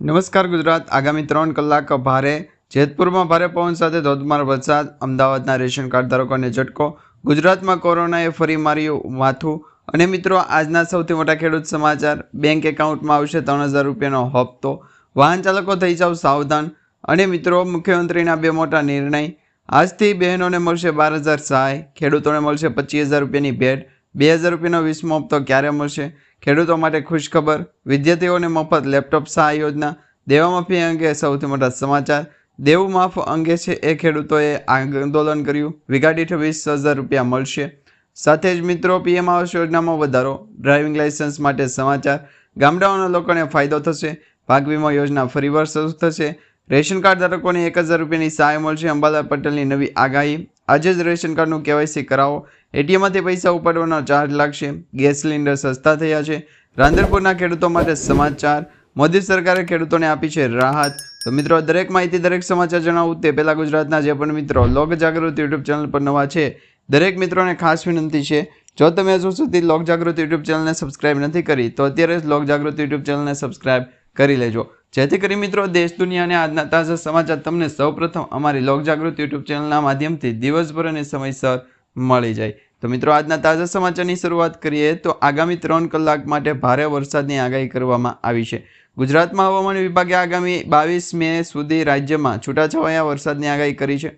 નમસ્કાર ગુજરાત. આગામી ત્રણ કલાક ભારે જેતપુરમાં ભારે પવન સાથે ધોધમાર વરસાદ, અમદાવાદના રેશન કાર્ડ ધારકોને ઝટકો, ગુજરાતમાં કોરોનાએ ફરી માર્યું માથું. અને મિત્રો, આજના સૌથી મોટા ખેડૂત સમાચાર. બેંક એકાઉન્ટમાં આવશે ત્રણ હજાર રૂપિયાનો હપ્તો. વાહન ચાલકો થઈ જાવ સાવધાન. અને મિત્રો, મુખ્યમંત્રીના બે મોટા નિર્ણય. આજથી બહેનોને મળશે બાર હજાર સહાય, ખેડૂતોને મળશે પચીસ હજાર રૂપિયાની ભેટ. બે હજાર રૂપિયાનો વીસમો હપ્તો ક્યારે મળશે? ખેડૂતો માટે ખુશખબર વિદ્યાર્થીઓને મફત લેપટોપ સહાય યોજના. દેવામાફી અંગે સૌથી મોટા સમાચાર. દેવું માફ અંગે છે એ ખેડૂતોએ આંદોલન કર્યું. વીઘા વીસ હજાર રૂપિયા મળશે. સાથે જ મિત્રો, પીએમ આવાસ યોજનામાં વધારો. ડ્રાઇવિંગ લાયસન્સ માટે સમાચાર. ગામડાઓના લોકોને ફાયદો થશે. પાક વીમા યોજના ફરીવાર શરૂ થશે. રેશન કાર્ડ ધારકોને એક હજાર રૂપિયાની સહાય મળશે અંબાલાલ પટેલની નવી આગાહી. આજે જ રેશન કાર્ડનું કેવાયસી કરાવો. એટીએમમાંથી પૈસા ઉપાડવાનો ચાર્જ લાગશે, ગેસ સિલિન્ડર સસ્તા થયા છે. રાંધણપુરના ખેડૂતો માટે સમાચાર, મોદી સરકારે ખેડૂતોને આપી છે રાહત. તો મિત્રો, દરેક માહિતી દરેક સમાચાર જણાવું, તે પહેલાં ગુજરાતના જે પણ મિત્રો, લોક જાગૃતિ યુટ્યુબ ચેનલ પર નવા છે, દરેક મિત્રોને ખાસ વિનંતી છે, જો તમે હજુ સુધી લોક જાગૃતિ યુટ્યુબ ચેનલને સબસ્ક્રાઇબ નથી કરી, તો અત્યારે જ લોક જાગૃતિ યુટ્યુબ ચેનલને સબસ્ક્રાઇબ કરી લેજો. જેથી કરી મિત્રો, દેશ દુનિયાને આજના તાજા સમાચાર તમને સૌપ્રથમ અમારી લોક જાગૃતિ યુટ્યુબ ચેનલના માધ્યમથી દિવસભર અને સમયસર મળી જાય. તો મિત્રો, આજના તાજા સમાચારની શરૂઆત કરીએ તો આગામી ત્રણ કલાક માટે ભારે વરસાદની આગાહી કરવામાં આવી છે. ગુજરાતમાં હવામાન વિભાગે આગામી બાવીસ મે સુધી રાજ્યમાં છૂટાછવાયા વરસાદની આગાહી કરી છે.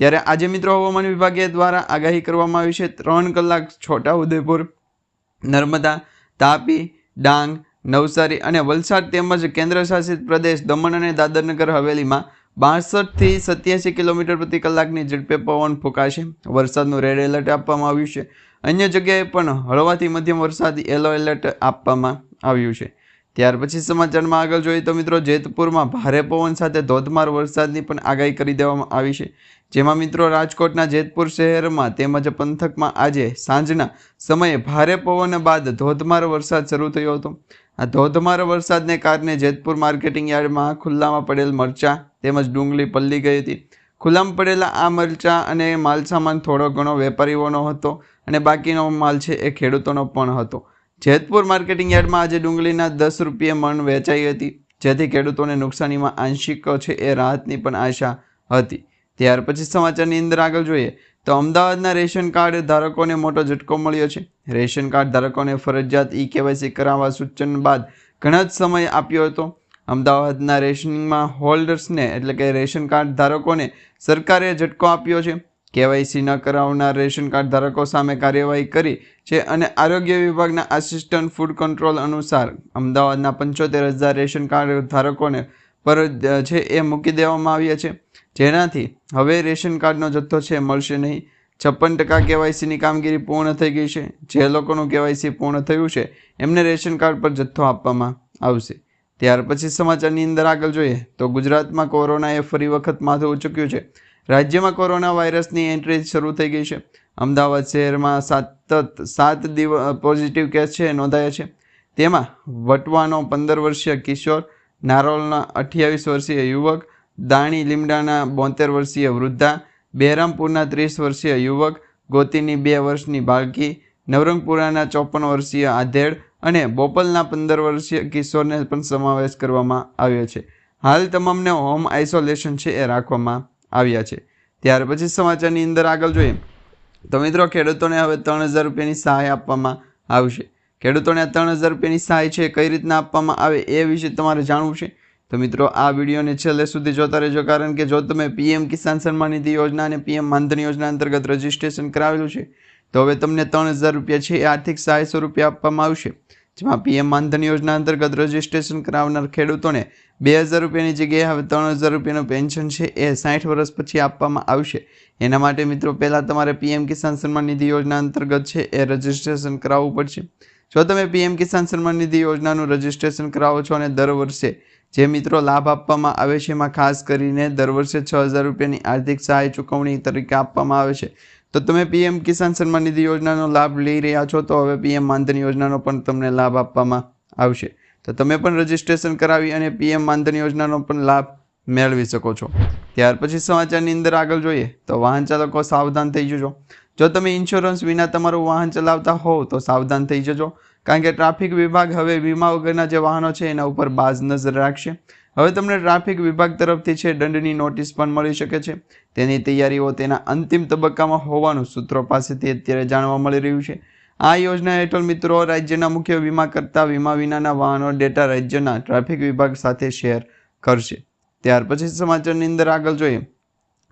ત્યારે આજે મિત્રો, હવામાન વિભાગે દ્વારા આગાહી કરવામાં આવી છે ત્રણ કલાક છોટાઉદેપુર નર્મદા, તાપી, ડાંગ, નવસારી અને વલસાડ તેમજ કેન્દ્રશાસિત પ્રદેશ દમણ અને દાદરનગર હવેલીમાં બાસઠથી સત્યાસી કિલોમીટર પ્રતિ કલાકની ઝડપે પવન ફૂંકાશે. વરસાદનું રેડ એલર્ટ આપવામાં આવ્યું છે. અન્ય જગ્યાએ પણ હળવાથી મધ્યમ વરસાદ યલો એલર્ટ આપવામાં આવ્યું છે. ત્યાર પછી સમાચારમાં આગળ જોઈએ તો મિત્રો જેતપુરમાં ભારે પવન સાથે ધોધમાર વરસાદની પણ આગાહી કરી દેવામાં આવી છે. જેમાં મિત્રો રાજકોટના જેતપુર શહેરમાં તેમજ પંથકમાં આજે સાંજના સમયે ભારે પવન બાદ ધોધમાર વરસાદ શરૂ થયો હતો. આ ધોધમાર વરસાદને કારણે જેતપુર માર્કેટિંગ યાર્ડમાં ખુલ્લામાં પડેલ મરચાં તેમજ ડુંગળી પલ્લી ગઈ હતી. ખુલ્લામાં પડેલા આ મરચાં અને માલસામાન થોડો ઘણો વેપારીઓનો હતો અને બાકીનો માલ છે એ ખેડૂતોનો પણ હતો. જેતપુર માર્કેટિંગ યાર્ડમાં આજે ડુંગળીના દસ રૂપિયે મણ વેચાઈ હતી. જેથી ખેડૂતોને નુકસાનીમાં આંશિક છે એ રાહતની પણ આશા હતી. ત્યાર પછી સમાચારની અંદર આગળ જોઈએ તો અમદાવાદના રેશન કાર્ડ ધારકોને મોટો ઝટકો મળ્યો છે. રેશન કાર્ડ ધારકોને ફરજિયાત ઈ કેવાયસી કરાવવા સૂચન બાદ ઘણા જ સમય આપ્યો હતો. અમદાવાદના રેશનિંગમાં હોલ્ડર્સને એટલે કે રેશન કાર્ડ ધારકોને સરકારે ઝટકો આપ્યો છે. કેવાયસી ન કરાવનાર રેશન કાર્ડ ધારકો સામે કાર્યવાહી કરી છે અને આરોગ્ય વિભાગના આસિસ્ટન્ટ ફૂડ કંટ્રોલ અનુસાર અમદાવાદના પંચોતેર હજાર રેશન કાર્ડ ધારકોને પર છે એ મૂકી દેવામાં આવ્યા છે. જેનાથી હવે રેશન કાર્ડનો જથ્થો છે મળશે નહીં. છપ્પન ટકા કેવાયસીની કામગીરી પૂર્ણ થઈ ગઈ છે. જે લોકોનું કેવાયસી પૂર્ણ થયું છે, એમને રેશન કાર્ડ પર જથ્થો આપવામાં આવશે. ત્યાર પછી સમાચારની અંદર આગળ જોઈએ તો ગુજરાતમાં કોરોનાએ ફરી વખત માથું ઉચક્યું છે. રાજ્યમાં કોરોના વાયરસની એન્ટ્રી શરૂ થઈ ગઈ છે. અમદાવાદ શહેરમાં સતત સાત દિવસ પોઝિટિવ કેસ છે, નોંધાયા છે. તેમાં વટવાનો પંદર વર્ષીય કિશોર, નારોલના અઠ્યાવીસ વર્ષીય યુવક, દાણી લીમડાના બોતેર વર્ષીય વૃદ્ધા બહેરામપુરના ત્રીસ વર્ષીય યુવક, ગોતીની બે વર્ષની બાળકી, નવરંગપુરાના ચોપન વર્ષીય આધેડ અને બોપલના પંદર વર્ષીય કિશોરને પણ સમાવેશ કરવામાં આવ્યો છે. હાલ તમામને હોમ આઇસોલેશન છે એ રાખવામાં આવ્યા છે. ત્યાર પછી સમાચારની અંદર આગળ જોઈએ. તો મિત્રો, ખેડૂતોને હવે ત્રણ હજાર રૂપિયાની સહાય આપવામાં આવશે. ખેડૂતોને ત્રણ હજાર રૂપિયાની સહાય છે કઈ રીતના આપવામાં આવે એ વિશે તમારે જાણવું છે? તો મિત્રો, આ વિડીયોને છેલ્લે સુધી જોતા રહેજો, કારણ કે જો તમે પીએમ કિસાન સન્માન નિધિ યોજના અને પીએમ માનધન યોજના અંતર્ગત રજીસ્ટ્રેશન કરાવેલું છે તો હવે તમને ત્રણ હજાર રૂપિયા છે એ આર્થિક સહાય સ્વરૂપે આપવામાં આવશે, જેમાં પીએમ માનધન યોજના અંતર્ગત રજીસ્ટ્રેશન કરાવનાર ખેડૂતોને બે હજાર રૂપિયાની જગ્યાએ હવે ત્રણ હજાર રૂપિયાનું પેન્શન છે એ સાઠ વર્ષ પછી આપવામાં આવશે. એના માટે મિત્રો, પહેલાં તમારે પીએમ કિસાન સન્માન નિધિ યોજના અંતર્ગત છે એ રજીસ્ટ્રેશન કરાવવું પડશે. જો તમે પીએમ કિસાન સન્માન નિધિ યોજનાનું રજીસ્ટ્રેશન કરાવો છો અને દર વર્ષે જે મિત્રો લાભ આપવામાં આવે છે, એમાં ખાસ કરીને દર વર્ષે છ હજાર રૂપિયાની આર્થિક સહાય ચૂકવણી તરીકે આપવામાં આવે છે. તો તમે પીએમ કિસાન સન્માન નિધિ યોજનાનો લાભ લઈ રહ્યા છો, તો હવે પીએમ માનધન યોજનાનો પણ તમને લાભ આપવામાં આવશે. તો તમે પણ રજીસ્ટ્રેશન કરાવી અને પીએમ માનધન યોજનાનો પણ લાભ મેળવી શકો છો. ત્યાર પછી સમાચારની અંદર આગળ જોઈએ, તો વાહન ચાલકો સાવધાન થઈ જજો. જો તમે ઇન્સ્યોરન્સ વિના તમારું વાહન ચલાવતા હોવ, તો સાવધાન થઈ જજો. કારણ કે ટ્રાફિક વિભાગ હવે વીમા વગરના જે વાહનો છે, એના ઉપર બાજ નજર રાખશે. હવે તમને ટ્રાફિક વિભાગ તરફથી છે, દંડની નોટિસ પણ મળી શકે છે. તેની તૈયારીઓ તેના અંતિમ તબક્કામાં હોવાનું સૂત્રો પાસેથી અત્યારે જાણવા મળી રહ્યું છે. આ યોજના હેઠળ મિત્રો રાજ્યના મુખ્ય વીમા કરતા વીમા વિનાના વાહનો ડેટા રાજ્યના ટ્રાફિક વિભાગ સાથે શેર કરશે. ત્યાર પછી સમાચારની અંદર આગળ જોઈએ.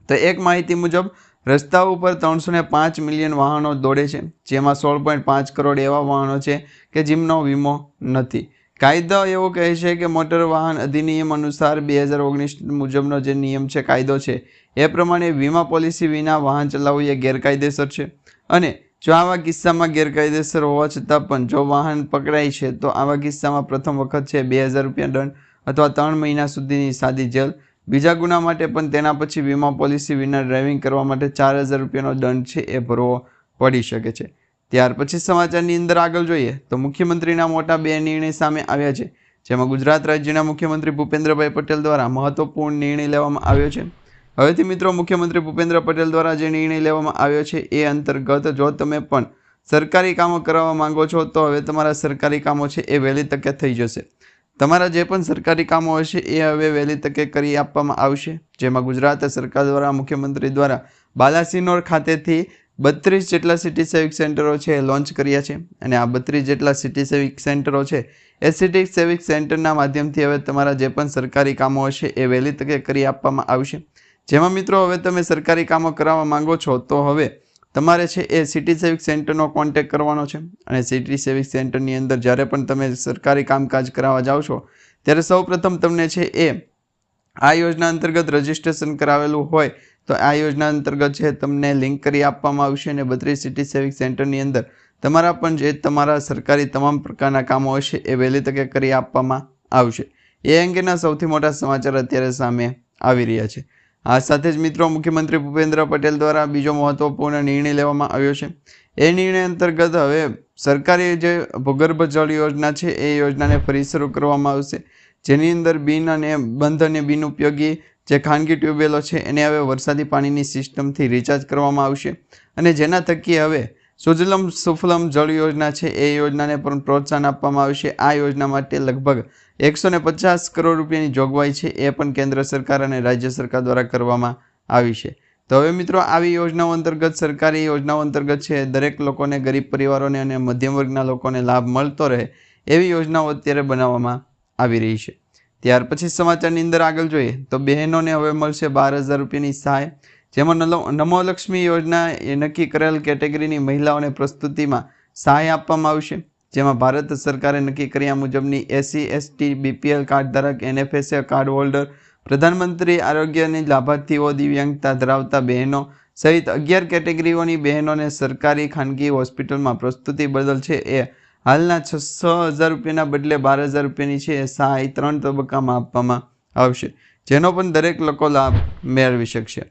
તો એક માહિતી મુજબ, રસ્તા ઉપર ત્રણસો ને પાંચ મિલિયન વાહનો દોડે છે, જેમાં સોળ પોઈન્ટ પાંચ કરોડ એવા વાહનો છે કે જેમનો વીમો નથી. કાયદો એવો કહે છે કે મોટર વાહન અધિનિયમ અનુસાર બે હજાર ઓગણીસ મુજબનો જે નિયમ છે, કાયદો છે, એ પ્રમાણે વીમા પોલિસી વિના વાહન ચલાવવું એ ગેરકાયદેસર છે. અને જો આવા કિસ્સામાં ગેરકાયદેસર હોવા છતાં પણ જો વાહન પકડાય છે, તો આવા કિસ્સામાં પ્રથમ વખત છે બે હજાર રૂપિયા દંડ અથવા ત્રણ મહિના સુધીની સાદી જેલ. બીજા ગુના માટે પણ તેના પછી વીમા પોલિસી વિના ડ્રાઇવિંગ કરવા માટે ચાર હજાર રૂપિયાનો દંડ છે, એ ભરવો પડી શકે છે. ત્યાર પછી સમાચારની અંદર આગળ જોઈએ તો મુખ્યમંત્રીના મોટા બે નિર્ણય સામે આવ્યા છે, જેમાં ગુજરાત રાજ્યના મુખ્યમંત્રી ભૂપેન્દ્રભાઈ પટેલ દ્વારા મહત્વપૂર્ણ નિર્ણય લેવામાં આવ્યો છે. હવેથી મિત્રો, મુખ્યમંત્રી ભૂપેન્દ્ર પટેલ દ્વારા જે નિર્ણય લેવામાં આવ્યો છે એ અંતર્ગત જો તમે પણ સરકારી કામો કરાવવા માંગો છો, તો હવે તમારા સરકારી કામો છે એ વહેલી તકે થઈ જશે. તમારા જે પણ સરકારી કામો હશે એ હવે વહેલી તકે કરી આપવામાં આવશે. જેમાં ગુજરાત સરકાર દ્વારા, મુખ્યમંત્રી દ્વારા બાલાસિનોર ખાતેથી બત્રીસ જેટલા સિટી સેવિક સેન્ટરો છે એ લોન્ચ કર્યા છે અને આ બત્રીસ જેટલા સિટી સેવિક સેન્ટરો છે એ સિટી સેવિક સેન્ટરના માધ્યમથી હવે તમારા જે પણ સરકારી કામો હશે એ વહેલી તકે કરી આપવામાં આવશે. જેમાં મિત્રો હવે તમે સરકારી કામો કરાવવા માંગો છો તો હવે તમારે છે એ સિટી સેવિક સેન્ટરનો કોન્ટેક કરવાનો છે અને સિટી સેવિક સેન્ટરની અંદર જ્યારે પણ તમે સરકારી કામકાજ કરાવવા જાઓ છો, ત્યારે સૌપ્રથમ તમને છે એ આ યોજના અંતર્ગત રજિસ્ટ્રેશન કરાવેલું હોય તો આ યોજના અંતર્ગત છે તમને લિંક કરી આપવામાં આવશે અને બત્રીસ સિટી સેવિંગ સેન્ટરની અંદર, તમારા પણ જે તમારા સરકારી તમામ પ્રકારના કામો હશે એ વહેલી તકે કરી આપવામાં આવશે. એ અંગેના સૌથી મોટા સમાચાર અત્યારે સામે આવી રહ્યા છે. આ સાથે જ મિત્રો મુખ્યમંત્રી ભૂપેન્દ્ર પટેલ દ્વારા બીજો મહત્વપૂર્ણ નિર્ણય લેવામાં આવ્યો છે. એ નિર્ણય અંતર્ગત હવે સરકારી જે ભૂગર્ભ જળ યોજના છે, એ યોજનાને ફરી શરૂ કરવામાં આવશે. જેની અંદર બિન અને બંધ અને બિન ઉપયોગી જે ખાનગી ટ્યુબવેલો છે, એને હવે વરસાદી પાણીની સિસ્ટમથી રિચાર્જ કરવામાં આવશે. અને જેના થકી હવે સુજલમ સુફલમ જળ યોજના છે, એ યોજનાને પણ પ્રોત્સાહન આપવામાં આવશે. આ યોજના માટે લગભગ એકસો ને પચાસ કરોડ રૂપિયાની જોગવાઈ છે, એ પણ કેન્દ્ર સરકાર અને રાજ્ય સરકાર દ્વારા કરવામાં આવી છે. તો હવે મિત્રો, આવી યોજનાઓ અંતર્ગત સરકારી યોજનાઓ અંતર્ગત છે, દરેક લોકોને, ગરીબ પરિવારોને અને મધ્યમ વર્ગના લોકોને લાભ મળતો રહે, એવી યોજનાઓ અત્યારે બનાવવામાં આવી રહી છે. ત્યાર પછી સમાચારની અંદર આગળ જોઈએ તો બહેનોને હવે મળશે બાર હજાર રૂપિયાની સહાય. જેમાં નમોલક્ષ્મી યોજના એ નક્કી કરેલ કેટેગરીની મહિલાઓને પ્રસ્તુતિમાં સહાય આપવામાં આવશે. જેમાં ભારત સરકારે નક્કી કર્યા મુજબની એસસી, એસટી, બીપીએલ કાર્ડ ધારક, એનએફએસએ કાર્ડ હોલ્ડર, પ્રધાનમંત્રી આરોગ્યની લાભાર્થીઓ, દિવ્યાંગતા ધરાવતા બહેનો સહિત અગિયાર કેટેગરીઓની બહેનોને સરકારી ખાનગી હોસ્પિટલમાં પ્રસ્તુતિ બદલ છે એ હાલના છસો હજાર રૂપિયાના બદલે બાર હજાર રૂપિયાની છે એ સહાય ત્રણ તબક્કામાં આપવામાં આવશે, જેનો પણ દરેક લોકો લાભ મેળવી શકશે.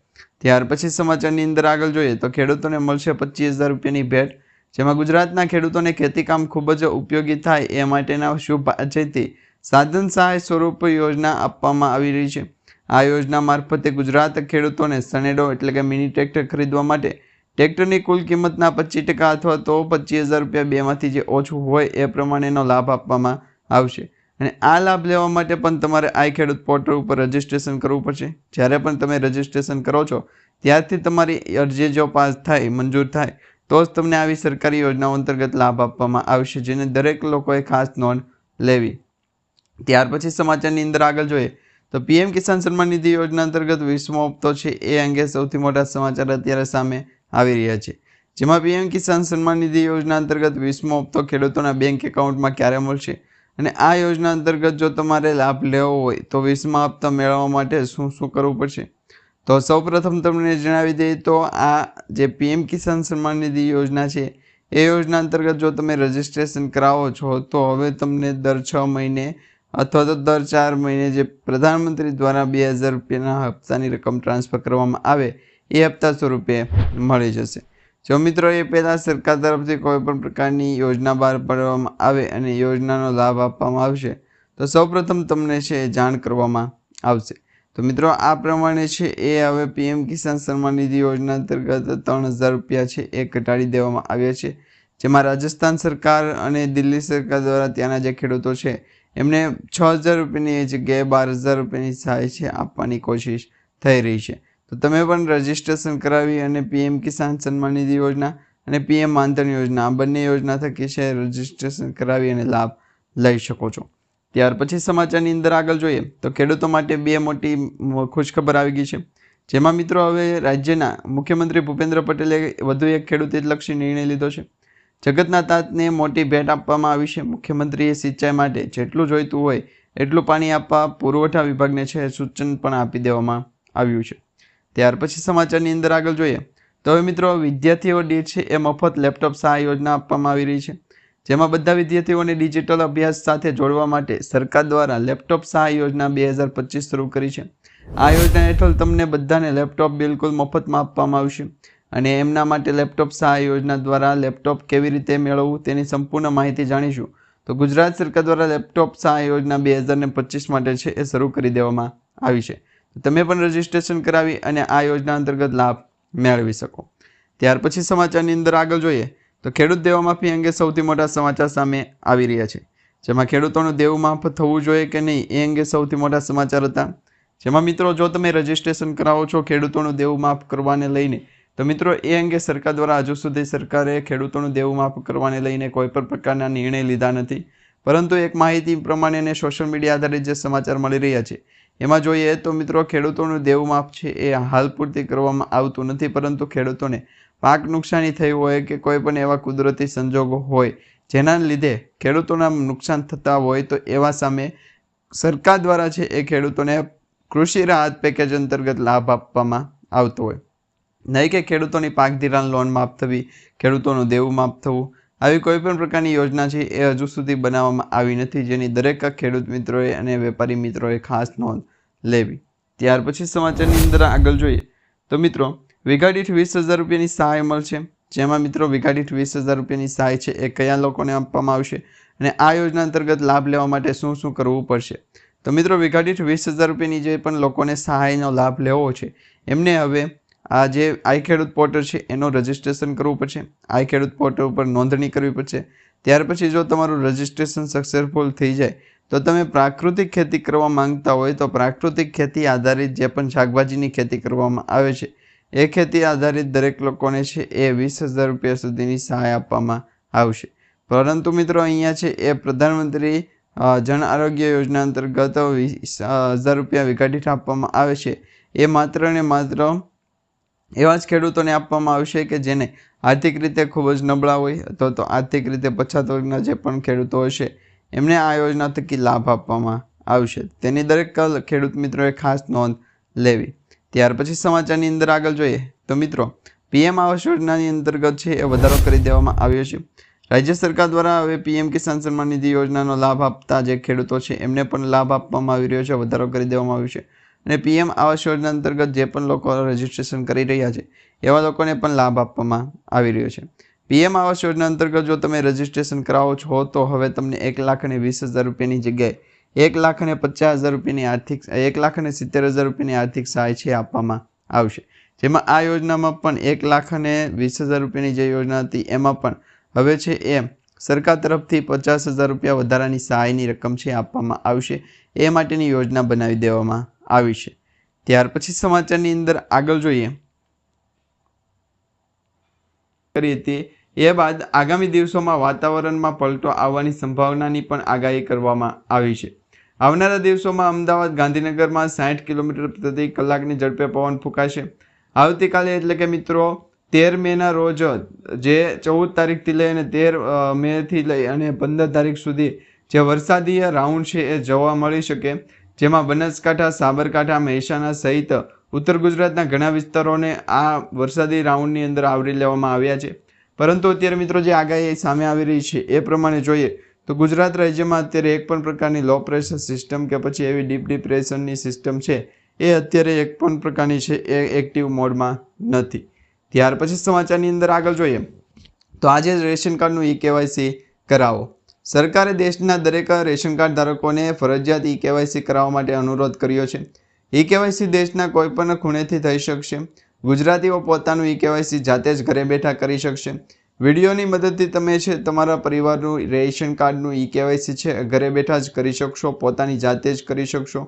ત્યાર પછી સમાચારની અંદર આગળ જોઈએ તો ખેડૂતોને મળશે પચીસ હજાર રૂપિયાની ભેટ, જેમાં ગુજરાતના ખેડૂતોને ખેતીકામ ખૂબ જ ઉપયોગી થાય એ માટેના શુભ આચયથી સાધન સહાય સ્વરૂપ યોજના આપવામાં આવી રહી છે. આ યોજના મારફતે ગુજરાત ખેડૂતોને સનેડો એટલે કે મિની ટ્રેક્ટર ખરીદવા માટે ટ્રેક્ટરની કુલ કિંમતના પચીસ ટકા અથવા તો પચીસ હજાર રૂપિયા બેમાંથી જે ઓછું હોય એ પ્રમાણેનો લાભ આપવામાં આવશે. અને આ લાભ લેવા માટે પણ તમારે આઈ ખેડૂત પોર્ટલ ઉપર રજિસ્ટ્રેશન કરવું પડશે. જ્યારે પણ તમે રજિસ્ટ્રેશન કરો છો, ત્યારથી તમારી અરજી જો પાસ થાય, મંજૂર થાય, તો જ તમને આવી સરકારી યોજનાઓ અંતર્ગત લાભ આપવામાં આવશે, જેને દરેક લોકોએ ખાસ નોંધ લેવી. ત્યાર પછી સમાચારની અંદર આગળ જોઈએ, તો પીએમ કિસાન સન્માન નિધિ યોજના અંતર્ગત વીસમો હપ્તો છે, એ અંગે સૌથી મોટા સમાચાર અત્યારે સામે આવી રહ્યા છે. જેમાં પીએમ કિસાન સન્માન નિધિ યોજના અંતર્ગત વીસમો હપ્તો ખેડૂતોના બેંક એકાઉન્ટમાં ક્યારે મળશે? અને આ યોજના અંતર્ગત જો તમારે લાભ લેવો હોય, તો વીસમા હપ્તા મેળવવા માટે શું શું કરવું પડશે? તો સૌપ્રથમ તમને જણાવી દઈએ તો આ જે પીએમ કિસાન સન્માન નિધિ યોજના છે, એ યોજના અંતર્ગત જો તમે રજિસ્ટ્રેશન કરાવો છો, તો હવે તમને દર છ મહિને અથવા તો દર ચાર મહિને જે પ્રધાનમંત્રી દ્વારા બે હજાર રૂપિયાના હપ્તાની રકમ ટ્રાન્સફર કરવામાં આવે એ હપ્તા સ્વરૂપે મળી જશે. જો મિત્રો, એ પહેલાં સરકાર તરફથી કોઈ પણ પ્રકારની યોજના બહાર પાડવામાં આવે અને યોજનાનો લાભ આપવામાં આવશે, તો સૌપ્રથમ તમને છે જાણ કરવામાં આવશે. તો મિત્રો, આ પ્રમાણે છે એ હવે પીએમ કિસાન સન્માન નિધિ યોજના અંતર્ગત ત્રણ હજાર રૂપિયા છે એ ઘટાડી દેવામાં આવ્યા છે. જેમાં રાજસ્થાન સરકાર અને દિલ્હી સરકાર દ્વારા ત્યાંના જે ખેડૂતો છે, એમને છ હજાર રૂપિયાની જગ્યાએ બાર હજાર રૂપિયાની સહાય છે આપવાની કોશિશ થઈ રહી છે. તો તમે પણ રજિસ્ટ્રેશન કરાવી અને પીએમ કિસાન સન્માન નિધિ યોજના અને પીએમ માનધન યોજના આ બંને યોજના થકી છે રજિસ્ટ્રેશન કરાવી અને લાભ લઈ શકો છો. ત્યાર પછી સમાચારની અંદર આગળ જોઈએ તો ખેડૂતો માટે બે મોટી ખુશખબર આવી ગઈ છે. જેમાં મિત્રો હવે રાજ્યના મુખ્યમંત્રી ભૂપેન્દ્ર પટેલે વધુ એક ખેડૂત હિતલક્ષી નિર્ણય લીધો છે. જગતના તાતને મોટી ભેટ આપવામાં આવી છે. મુખ્યમંત્રીએ સિંચાઈ માટે જેટલું જોઈતું હોય એટલું પાણી આપવા પુરવઠા વિભાગને છે સૂચન પણ આપી દેવામાં આવ્યું છે. ત્યાર પછી સમાચારની અંદર આગળ જોઈએ. તો હવે મિત્રો, વિદ્યાર્થીઓ દીઠ છે એ મફત લેપટોપ સહાય યોજના આપવામાં આવી રહી છે. જેમાં બધા વિદ્યાર્થીઓને ડિજિટલ અભ્યાસ સાથે જોડવા માટે સરકાર દ્વારા લેપટોપ સહાય યોજના બે હજાર પચીસ શરૂ કરી છે. આ યોજના હેઠળ તમને બધાને લેપટોપ બિલકુલ મફતમાં આપવામાં આવશે અને એમના માટે લેપટોપ સહાય યોજના દ્વારા લેપટોપ કેવી રીતે મેળવવું તેની સંપૂર્ણ માહિતી જાણીશું. તો ગુજરાત સરકાર દ્વારા લેપટોપ સહાય યોજના બે હજાર પચીસ માટે છે એ શરૂ કરી દેવામાં આવી છે. તમે પણ રજિસ્ટ્રેશન કરાવી અને આ યોજના અંતર્ગત લાભ મેળવી શકો. ત્યાર પછી સમાચારની અંદર આગળ જોઈએ તો ખેડૂત દેવામાફી અંગે સૌથી મોટા સમાચાર સામે આવી રહ્યા છે. જેમાં ખેડૂતોનું દેવું માફ થવું જોઈએ કે નહીં એ અંગે સૌથી મોટા સમાચાર હતા. જેમાં મિત્રો, જો તમે રજિસ્ટ્રેશન કરાવો છો ખેડૂતોનું દેવું માફ કરવાને લઈને, તો મિત્રો, એ અંગે સરકાર દ્વારા હજુ સુધી સરકારે ખેડૂતોનું દેવું માફ કરવાને લઈને કોઈ પણ પ્રકારના નિર્ણય લીધા નથી. પરંતુ એક માહિતી પ્રમાણે અને સોશિયલ મીડિયા આધારિત જે સમાચાર મળી રહ્યા છે એમાં જોઈએ તો મિત્રો, ખેડૂતોનું દેવું માફ છે એ હાલ પૂરતી કરવામાં આવતું નથી, પરંતુ ખેડૂતોને પાક નુકસાની થઈ હોય કે કોઈ પણ એવા કુદરતી સંજોગો હોય જેના લીધે ખેડૂતોના નુકસાન થતા હોય તો એવા સામે સરકાર દ્વારા છે એ ખેડૂતોને કૃષિ રાહત પેકેજ અંતર્ગત લાભ આપવામાં આવતો હોય. નહીં કે ખેડૂતોની પાક ધિરાણ લોન માફ થવી, ખેડૂતોનું દેવું માફ થવું આવી કોઈ પણ પ્રકારની યોજના છે એ હજુ સુધી બનાવવામાં આવી નથી, જેની દરેક ખેડૂત મિત્રોએ અને વેપારી મિત્રોએ ખાસ નોંધ લેવી. ત્યાર પછી સમાચારની અંદર આગળ જોઈએ. તો મિત્રો વિઘાડીઠ વીસ હજાર રૂપિયાની સહાય મળશે. જેમાં મિત્રો વિઘાડીઠ વીસ હજાર રૂપિયાની સહાય છે એ કયા લોકોને આપવામાં આવશે અને આ યોજના અંતર્ગત લાભ લેવા માટે શું શું કરવું પડશે? તો મિત્રો વિઘાડીઠ વીસ હજાર રૂપિયાની જે પણ લોકોને સહાયનો લાભ લેવો છે, એમને હવે આ જે આઈ ખેડૂત પોર્ટલ છે, એનું રજિસ્ટ્રેશન કરવું પડશે. આઈ ખેડૂત પોર્ટલ ઉપર નોંધણી કરવી પડશે. ત્યાર પછી જો તમારું રજિસ્ટ્રેશન સક્સેસફુલ થઈ જાય, તો તમે પ્રાકૃતિક ખેતી કરવા માંગતા હોય તો પ્રાકૃતિક ખેતી આધારિત જે પણ શાકભાજીની ખેતી કરવામાં આવે છે, એ ખેતી આધારિત દરેક લોકોને છે એ વીસ હજાર રૂપિયા સુધીની સહાય આપવામાં આવશે. પરંતુ મિત્રો અહીંયા છે એ પ્રધાનમંત્રી જન આરોગ્ય યોજના અંતર્ગત વીસ હજાર રૂપિયા વીઘા દીઠ આપવામાં આવે છે. એ માત્ર ને માત્ર એવા જ ખેડૂતોને આપવામાં આવશે કે જેને આર્થિક રીતે ખૂબ જ નબળા હોય અથવા તો આર્થિક રીતે પછાત વર્ગના જે પણ ખેડૂતો હશે, એમને આ યોજના થકી લાભ આપવામાં આવશે. તેની દરેક ખેડૂત મિત્રોએ ખાસ નોંધ લેવી. ત્યાર પછી સમાચારની અંદર આગળ જોઈએ. તો મિત્રો, પીએમ આવાસ યોજનાની અંતર્ગત છે એ વધારો કરી દેવામાં આવ્યો છે. રાજ્ય સરકાર દ્વારા હવે પીએમ કિસાન સન્માન નિધિ યોજનાનો લાભ આપતા જે ખેડૂતો છે એમને પણ લાભ આપવામાં આવી રહ્યો છે, વધારો કરી દેવામાં આવ્યો છે. અને પીએમ આવાસ યોજના અંતર્ગત જે પણ લોકો રજીસ્ટ્રેશન કરી રહ્યા છે, એવા લોકોને પણ લાભ આપવામાં આવી રહ્યો છે. પીએમ આવાસ યોજના અંતર્ગત જો તમે રજીસ્ટ્રેશન કરાવો છો, તો હવે તમને એક લાખ અને વીસ હજાર રૂપિયાની જગ્યાએ એક લાખ અને પચાસ હજાર રૂપિયાની આર્થિક એક લાખ અને સિત્તેર હજાર રૂપિયાની આર્થિક સહાય છે આપવામાં આવશે. જેમાં આ યોજનામાં પણ એક લાખ અને વીસ હજાર રૂપિયાની જે યોજના હતી, એમાં પણ હવે છે એ સરકાર તરફથી પચાસ હજાર રૂપિયા વધારાની સહાયની રકમ છે આપવામાં આવશે. એ માટેની યોજના બનાવી દેવામાં આવી છે. ત્યાર પછી સમાચારની અંદર આગળ જોઈએ. કરી હતી એ બાદ આગામી દિવસોમાં વાતાવરણમાં પલટો આવવાની સંભાવનાની પણ આગાહી કરવામાં આવી છે. આવનારા દિવસોમાં અમદાવાદ, ગાંધીનગરમાં સાઠ કિલોમીટર પ્રતિ કલાકની ઝડપે પવન ફૂંકાશે. આવતીકાલે એટલે કે મિત્રો, તેર મેના રોજ જે ચૌદ તારીખથી લઈ અને તેર મેથી લઈ અને પંદર તારીખ સુધી જે વરસાદીય રાઉન્ડ છે એ જોવા મળી શકે. જેમાં બનાસકાંઠા, સાબરકાંઠા, મહેસાણા સહિત ઉત્તર ગુજરાતના ઘણા વિસ્તારોને આ વરસાદી રાઉન્ડની અંદર આવરી લેવામાં આવ્યા છે. પરંતુ અત્યારે મિત્રો જે આગાહી સામે આવી રહી છે એ પ્રમાણે જોઈએ તો ગુજરાત રાજ્યમાં અત્યારે એક પણ પ્રકારની લો પ્રેશર સિસ્ટમ કે પછી એવી ડીપ ડિપ્રેશનની સિસ્ટમ છે એ અત્યારે એક પણ પ્રકારની છે એ એક્ટિવ મોડમાં નથી. ત્યાર પછી સમાચારની અંદર આગળ જોઈએ. તો આજે રેશન કાર્ડનું ઈ કેવાયસી કરાવો. સરકારે દેશના દરેક રેશન કાર્ડ ધારકોને ફરજિયાત ઈ કેવાયસી કરાવવા માટે અનુરોધ કર્યો છે. ઈ કેવાયસી દેશના કોઈપણ ખૂણેથી થઈ શકશે. ગુજરાતીઓ પોતાનું ઈ કેવાયસી જાતે જ ઘરે બેઠા કરી શકશે. વિડીયોની મદદથી તમે છે તમારા પરિવારનું રેશન કાર્ડનું ઈ કેવાયસી છે ઘરે બેઠા જ કરી શકશો, પોતાની જાતે જ કરી શકશો.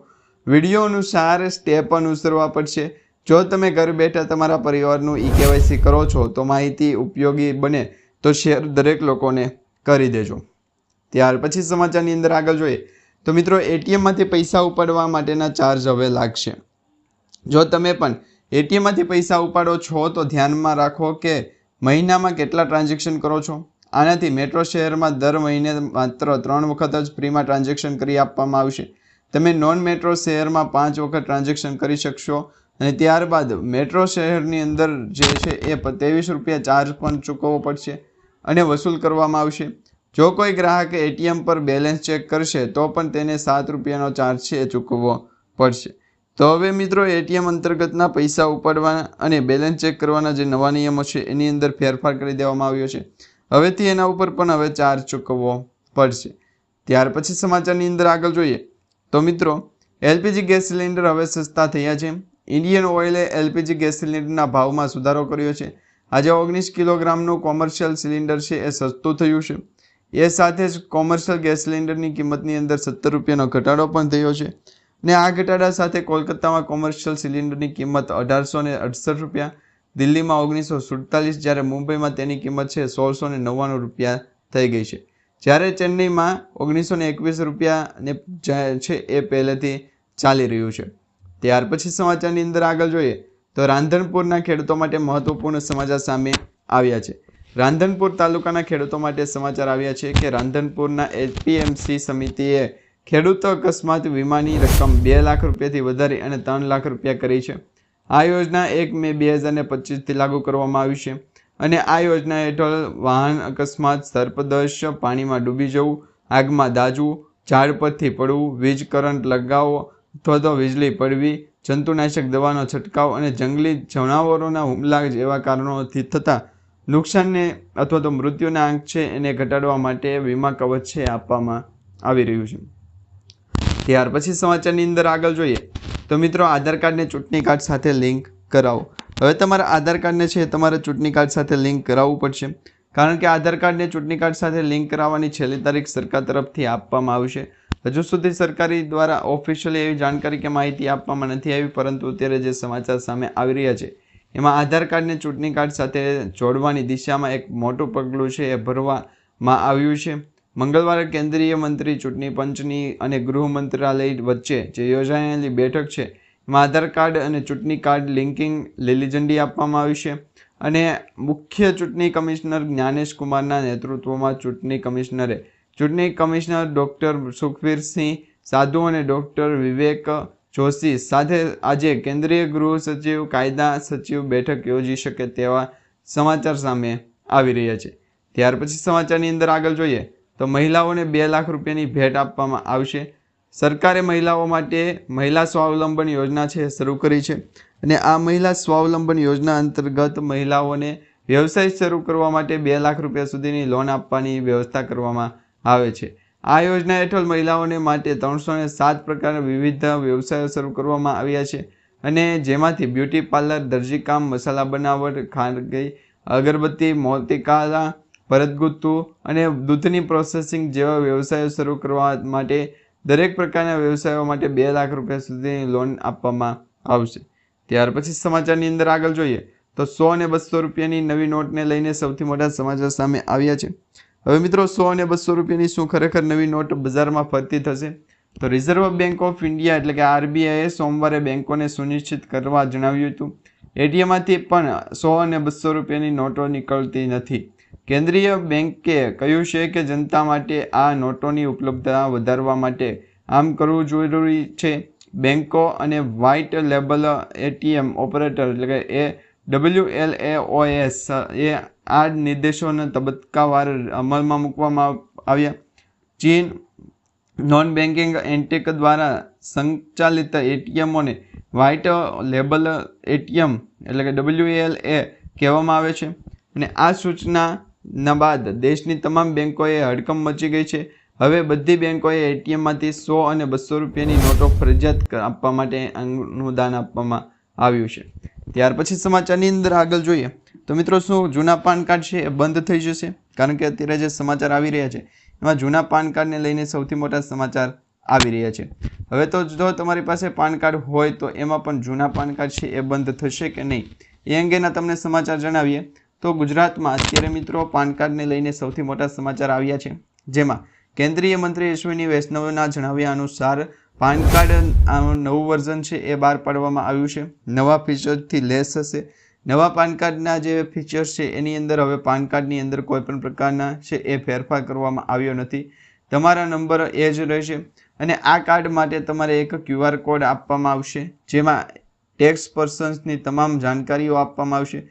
વીડિયો અનુસાર સ્ટેપ અનુસરવા પડશે. જો તમે ઘર બેઠા તમારા પરિવારનું ઈ કેવાયસી કરો છો તો માહિતી ઉપયોગી બને તો શેર દરેક લોકોને કરી દેજો. ત્યાર પછી સમાચારની અંદર આગળ જોઈએ તો મિત્રો એટીએમમાંથી પૈસા ઉપાડવા માટેના ચાર્જ હવે લાગશે. જો તમે પણ એટીએમમાંથી પૈસા ઉપાડો છો તો ધ્યાનમાં રાખો કે મહિનામાં કેટલા ટ્રાન્ઝેક્શન કરો છો? આનાથી મેટ્રો શહેરમાં દર મહિને માત્ર ત્રણ વખત જ ફ્રીમાં ટ્રાન્ઝેક્શન કરી આપવામાં આવશે. તમે નોન મેટ્રો શહેરમાં પાંચ વખત ટ્રાન્ઝેક્શન કરી શકશો અને ત્યારબાદ મેટ્રો શહેરની અંદર જે છે એ ત્રેવીસ રૂપિયા ચાર્જ પણ ચૂકવવો પડશે અને વસૂલ કરવામાં આવશે. જો કોઈ ગ્રાહક એટીએમ પર બેલેન્સ ચેક કરશે, તો પણ તેને સાત રૂપિયાનો ચાર્જ છે એ ચૂકવવો પડશે. તો હવે મિત્રો, એટીએમ અંતર્ગતના પૈસા ઉપાડવાના અને બેલેન્સ ચેક કરવાના જે નવા નિયમો છે, એની અંદર ફેરફાર કરી દેવામાં આવ્યો છે. હવેથી એના ઉપર પણ હવે ચાર્જ ચૂકવવો પડશે. ત્યાર પછી સમાચારની અંદર આગળ જોઈએ. તો મિત્રો, એલપીજી ગેસ સિલિન્ડર હવે સસ્તા થયા છે. ઇન્ડિયન ઓઇલે એલપીજી ગેસ સિલિન્ડરના ભાવમાં સુધારો કર્યો છે. આજે ઓગણીસ કિલોગ્રામનું કોમર્શિયલ સિલિન્ડર છે, એ સસ્તું થયું છે. એ સાથે જ કોમર્શિયલ ગેસ સિલિન્ડરની કિંમતની અંદર સત્તર રૂપિયાનો ઘટાડો પણ થયો છે. ને આ ઘટાડા સાથે કોલકાતામાં કોમર્શિયલ સિલિન્ડરની કિંમત અઢારસો ને અડસઠ રૂપિયા, દિલ્હીમાં ઓગણીસો સુડતાલીસ જ્યારે મુંબઈમાં તેની કિંમત છે સોળસો ને નવ્વાણું રૂપિયા થઈ ગઈ છે. જ્યારે ચેન્નઈમાં ઓગણીસો ને એકવીસ રૂપિયાને છે એ પહેલેથી ચાલી રહ્યું છે. ત્યાર પછી સમાચારની અંદર આગળ જોઈએ તો રાંધણપુરના ખેડૂતો માટે મહત્વપૂર્ણ સમાચાર સામે આવ્યા છે. રાંધણપુર તાલુકાના ખેડૂતો માટે સમાચાર આવ્યા છે કે રાંધનપુરના એપીએમસી સમિતિએ ખેડૂતો અકસ્માત વીમાની રકમ બે લાખ રૂપિયાથી વધારી અને ત્રણ લાખ રૂપિયા કરી છે. આ યોજના એક મે બે હજાર પચીસથી લાગુ કરવામાં આવી છે અને આ યોજના હેઠળ વાહન અકસ્માત, સર્પદશ, પાણીમાં ડૂબી જવું, આગમાં દાઝવું ઝાડ પરથી પડવું, વીજ કરંટ લગાવવો અથવા તો વીજળી પડવી, જંતુનાશક દવાનો છંટકાવ અને જંગલી જણાવરોના હુમલા જેવા કારણોથી થતા નુકસાનને અથવા તો મૃત્યુના આંક છે એને ઘટાડવા માટે વીમા કવચ છે આપવામાં આવી રહ્યું છે. ત્યાર પછી સમાચારની અંદર આગળ જોઈએ. તો મિત્રો, આધાર કાર્ડને ચૂંટણી કાર્ડ સાથે લિંક કરાવો. હવે તમારા આધાર કાર્ડને છે તમારે ચૂંટણી કાર્ડ સાથે લિંક કરાવવું પડશે. કારણ કે આધાર કાર્ડને ચૂંટણી કાર્ડ સાથે લિંક કરાવવાની છેલ્લી તારીખ સરકાર તરફથી આપવામાં આવશે હજુ સુધી સરકારી દ્વારા ઓફિશિયલી એવી જાણકારી કે માહિતી આપવામાં નથી આવી, પરંતુ અત્યારે જે સમાચાર સામે આવી રહ્યા છે એમાં આધાર કાર્ડને ચૂંટણી કાર્ડ સાથે જોડવાની દિશામાં એક મોટું પગલું છે એ ભરવામાં આવ્યું છે. મંગળવારે કેન્દ્રીય મંત્રી ચૂંટણી પંચની અને ગૃહ મંત્રાલય વચ્ચે જે યોજાયેલી બેઠક છે, એમાં આધાર કાર્ડ અને ચૂંટણી કાર્ડ લિંકિંગ લીલી ઝંડી આપવામાં આવી છે અને મુખ્ય ચૂંટણી કમિશનર જ્ઞાનેશ કુમારના નેતૃત્વમાં ચૂંટણી કમિશનરે ચૂંટણી કમિશનર ડૉક્ટર સુખવીરસિંહ સાધુ અને ડૉક્ટર વિવેક જોશી. સાથે આજે કેન્દ્રીય ગૃહ સચિવ, કાયદા સચિવ બેઠક યોજી શકે તેવા સમાચાર સામે આવી રહ્યા છે. ત્યાર પછી સમાચારની અંદર આગળ જોઈએ તો મહિલાઓને બે લાખ રૂપિયાની ભેટ આપવામાં આવશે. સરકારે મહિલાઓ માટે મહિલા સ્વાવલંબન યોજના છે, શરૂ કરી છે અને આ મહિલા સ્વાવલંબન યોજના અંતર્ગત મહિલાઓને વ્યવસાય શરૂ કરવા માટે બે લાખ રૂપિયા સુધીની લોન આપવાની વ્યવસ્થા કરવામાં આવે છે. આ યોજના હેઠળ મહિલાઓને માટે ત્રણસો ને સાત પ્રકારના વિવિધ વ્યવસાયો શરૂ કરવામાં આવ્યા છે. અને જેમાંથી બ્યુટી પાર્લર, દરજીકામ, મસાલા બનાવટ, ખાનગી અગરબત્તી, મોતીકાલા, ભરતગુત્તુ અને દૂધની પ્રોસેસિંગ જેવા વ્યવસાયો શરૂ કરવા માટે દરેક પ્રકારના વ્યવસાયો માટે બે લાખ રૂપિયા સુધીની લોન આપવામાં આવશે. ત્યાર પછી સમાચારની અંદર આગળ જોઈએ તો સો અને બસો રૂપિયાની નવી નોટને લઈને સૌથી મોટા સમાચાર સામે આવ્યા છે. હવે મિત્રો સો અને બસો રૂપિયાની શું ખરેખર નવી નોટ બજારમાં ફરતી થશે? તો રિઝર્વ બેંક ઓફ ઇન્ડિયા એટલે કે આરબીઆઈએ સોમવારે બેંકોને સુનિશ્ચિત કરવા જણાવ્યું હતું. એટીએમમાંથી પણ સો અને બસો રૂપિયાની નોટો નીકળતી નથી. કેન્દ્રીય બેંકે કહ્યું છે કે જનતા માટે આ નોટોની ઉપલબ્ધતા વધારવા માટે આમ કરવું જરૂરી છે. બેંકો અને વ્હાઇટ લેબલ એટીએમ ઓપરેટર એટલે કે એ W L A O S એ આ નિર્દેશોને તબક્કાવાર અમલમાં મૂકવામાં આવ્યા. ચીન નોન બેન્કિંગ એન્ટેક દ્વારા સંચાલિત એટીએમોને વ્હાઇટ લેબલ એટીએમ એટલે કે ડબલ્યુ એલ એ કહેવામાં આવે છે. અને આ સૂચનાના બાદ દેશની તમામ બેન્કોએ હડકંપ મચી ગઈ છે. હવે બધી બેંકોએ એટીએમમાંથી સો અને બસો રૂપિયાની નોટો ફરજિયાત આપવા માટે અનુદાન આપવામાં આવ્યું છે. ત્યાર પછી સમાચારની અંદર આગળ જોઈએ તો મિત્રો શું જૂના પાન કાર્ડ છે એ બંધ થઈ જશે? કારણ કે અત્યારે જે સમાચાર આવી રહ્યા છે, એમાં જૂના પાન કાર્ડને લઈને સૌથી મોટા સમાચાર આવી રહ્યા છે. હવે તો જો તમારી પાસે પાન કાર્ડ હોય તો એમાં પણ જૂના પાન કાર્ડ છે એ બંધ થશે કે નહીં? એ અંગેના તમને સમાચાર જણાવીએ તો ગુજરાતમાં અત્યારે મિત્રો પાન કાર્ડને લઈને સૌથી મોટા સમાચાર આવ્યા છે. જેમાં કેન્દ્રીય મંત્રી અશ્વિની વૈષ્ણવના જણાવ્યા અનુસાર પાન કાર્ડ આ નવું વર્ઝન છે, એ બહાર પાડવામાં આવ્યું છે. નવા ફીચર્સથી લેસ હશે. નવા પાન કાર્ડના જે ફીચર્સ છે, એની અંદર હવે પાન કાર્ડની અંદર કોઈ પણ પ્રકારના છે, એ ફેરફાર કરવામાં આવ્યો નથી. તમારા નંબર એ જ રહેશે. અને આ કાર્ડ માટે તમારે એક ક્યુઆર કોડ આપવામાં આવશે, જેમાં ટેક્સ પર્સન્સની તમામ જાણકારીઓ આપવામાં આવશે.